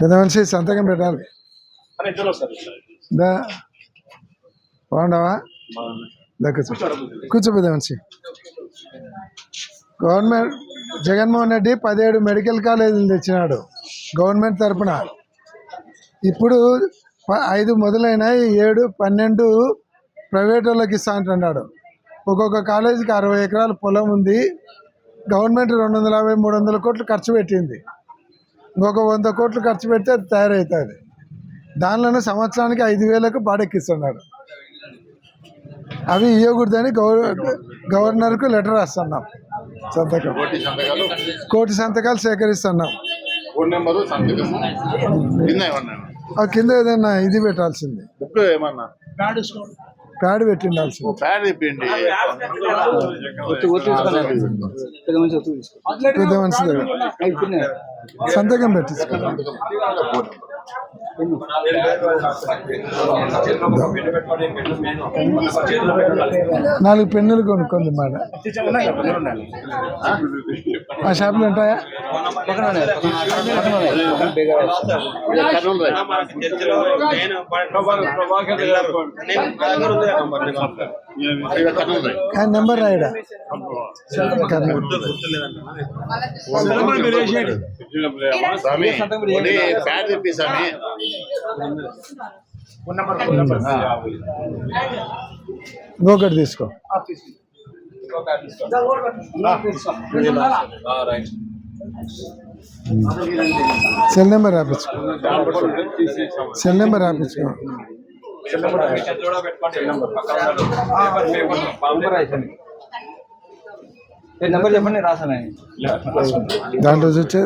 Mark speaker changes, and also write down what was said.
Speaker 1: పెద్ద మనిషి సంతకం పెట్టాలి. బాగుండవా? కూర్చో. కూర్చో పెద్ద మనిషి. గవర్నమెంట్ జగన్మోహన్ రెడ్డి పదిహేడు మెడికల్ కాలేజీలు తెచ్చినాడు గవర్నమెంట్ తరపున. ఇప్పుడు ఐదు మొదలైనాయి ఏడు పన్నెండు ప్రైవేట్ వాళ్ళకి ఇస్తా అంటున్నాడు. ఒక్కొక్క కాలేజీకి అరవై ఎకరాల పొలం ఉంది. గవర్నమెంట్ రెండు వందల యాభై మూడు వందల కోట్లు ఖర్చు పెట్టింది. ఇంకొక వంద కోట్లు ఖర్చు పెడితే అది తయారవుతుంది. దానిలోనే సంవత్సరానికి ఐదు వేలకు బాడెక్కిస్తున్నాడు అవి ఇవ్వకూడదని గవర్ గవర్నర్కు లెటర్ రాస్తున్నాం. సంతకం.
Speaker 2: కోటి సంతకాలు?
Speaker 1: కోటి సంతకాలు సేకరిస్తున్నాం.
Speaker 2: కింద ఏమన్నా?
Speaker 1: ఆ కింద ఏదైనా ఇది పెట్టాల్సింది.
Speaker 2: బుక్ ఏమన్నా?
Speaker 1: ప్యాడ్ పెట్టిండాల్సింది
Speaker 2: ప్యాడ్ ఇప్పిండి
Speaker 1: పెద్ద మనిషి దగ్గర. సంతకం పెట్టించుకో నాలుగు పెన్నులు కొనుక్కోండి మాట ఆ షాపులు ఉంటాయా?
Speaker 2: కర్నూలు రైట్.
Speaker 3: చర్చిలో
Speaker 2: రైట్.
Speaker 1: నెంబర్ రాయడా
Speaker 2: స్వామి ప్యాడ్ తెప్పి స్వామి
Speaker 1: ఇంకొకటి తీసుకో సెల్ నెంబర్ రాపించుకో. సెల్ నెంబర్ రాపించుకో.
Speaker 4: నెంబర్ చెప్పండి రాసాను
Speaker 1: దాంట్లో చూస్తే